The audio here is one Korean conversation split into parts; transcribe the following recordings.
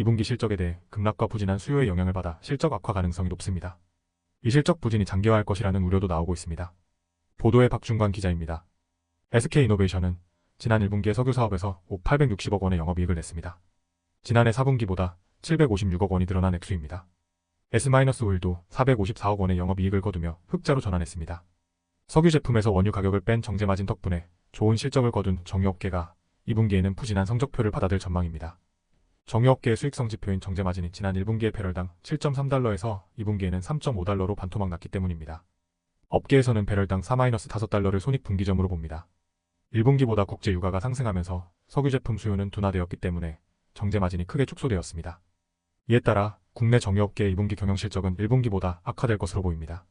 2분기 실적에 대해 급락과 부진한 수요의 영향을 받아 실적 악화 가능성이 높습니다. 이 실적 부진이 장기화할 것이라는 우려도 나오고 있습니다. 보도의 박준관 기자입니다. SK이노베이션은 지난 1분기에 석유 사업에서 860억 원의 영업이익을 냈습니다. 지난해 4분기보다 756억 원이 늘어난 액수입니다. S-오일도 454억 원의 영업이익을 거두며 흑자로 전환했습니다. 석유 제품에서 원유 가격을 뺀 정제 마진 덕분에 좋은 실적을 거둔 정유업계가 2분기에는 부진한 성적표를 받아들 전망입니다. 정유업계의 수익성 지표인 정제 마진이 지난 1분기에 배럴당 7.3달러에서 2분기에는 3.5달러로 반토막 났기 때문입니다. 업계에서는 배럴당 4-5달러를 손익분기점으로 봅니다. 1분기보다 국제 유가가 상승하면서 석유 제품 수요는 둔화되었기 때문에 정제 마진이 크게 축소되었습니다. 이에 따라 국내 정유업계의 2분기 경영 실적은 1분기보다 악화될 것으로 보입니다.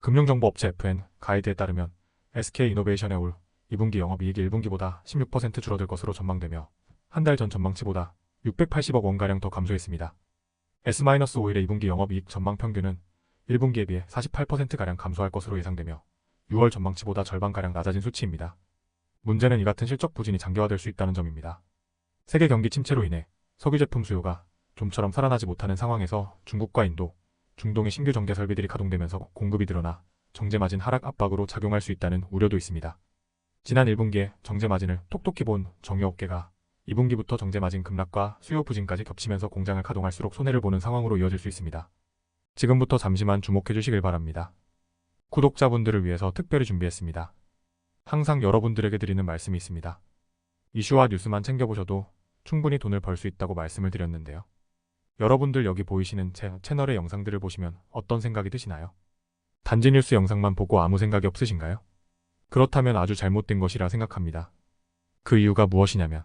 금융정보업체 FN 가이드에 따르면 SK이노베이션의 올 2분기 영업이익이 1분기보다 16% 줄어들 것으로 전망되며 한 달 전 전망치보다 680억 원가량 더 감소했습니다. S-오일의 2분기 영업이익 전망 평균은 1분기에 비해 48%가량 감소할 것으로 예상되며 6월 전망치보다 절반가량 낮아진 수치입니다. 문제는 이 같은 실적 부진이 장기화될 수 있다는 점입니다. 세계 경기 침체로 인해 석유 제품 수요가 좀처럼 살아나지 못하는 상황에서 중국과 인도, 중동의 신규 정제 설비들이 가동되면서 공급이 늘어나 정제 마진 하락 압박으로 작용할 수 있다는 우려도 있습니다. 지난 1분기에 정제 마진을 톡톡히 본 정유업계가 2분기부터 정제 마진 급락과 수요 부진까지 겹치면서 공장을 가동할수록 손해를 보는 상황으로 이어질 수 있습니다. 지금부터 잠시만 주목해 주시길 바랍니다. 구독자분들을 위해서 특별히 준비했습니다. 항상 여러분들에게 드리는 말씀이 있습니다. 이슈와 뉴스만 챙겨보셔도 충분히 돈을 벌 수 있다고 말씀을 드렸는데요. 여러분들 여기 보이시는 제 채널의 영상들을 보시면 어떤 생각이 드시나요? 단지 뉴스 영상만 보고 아무 생각이 없으신가요? 그렇다면 아주 잘못된 것이라 생각합니다. 그 이유가 무엇이냐면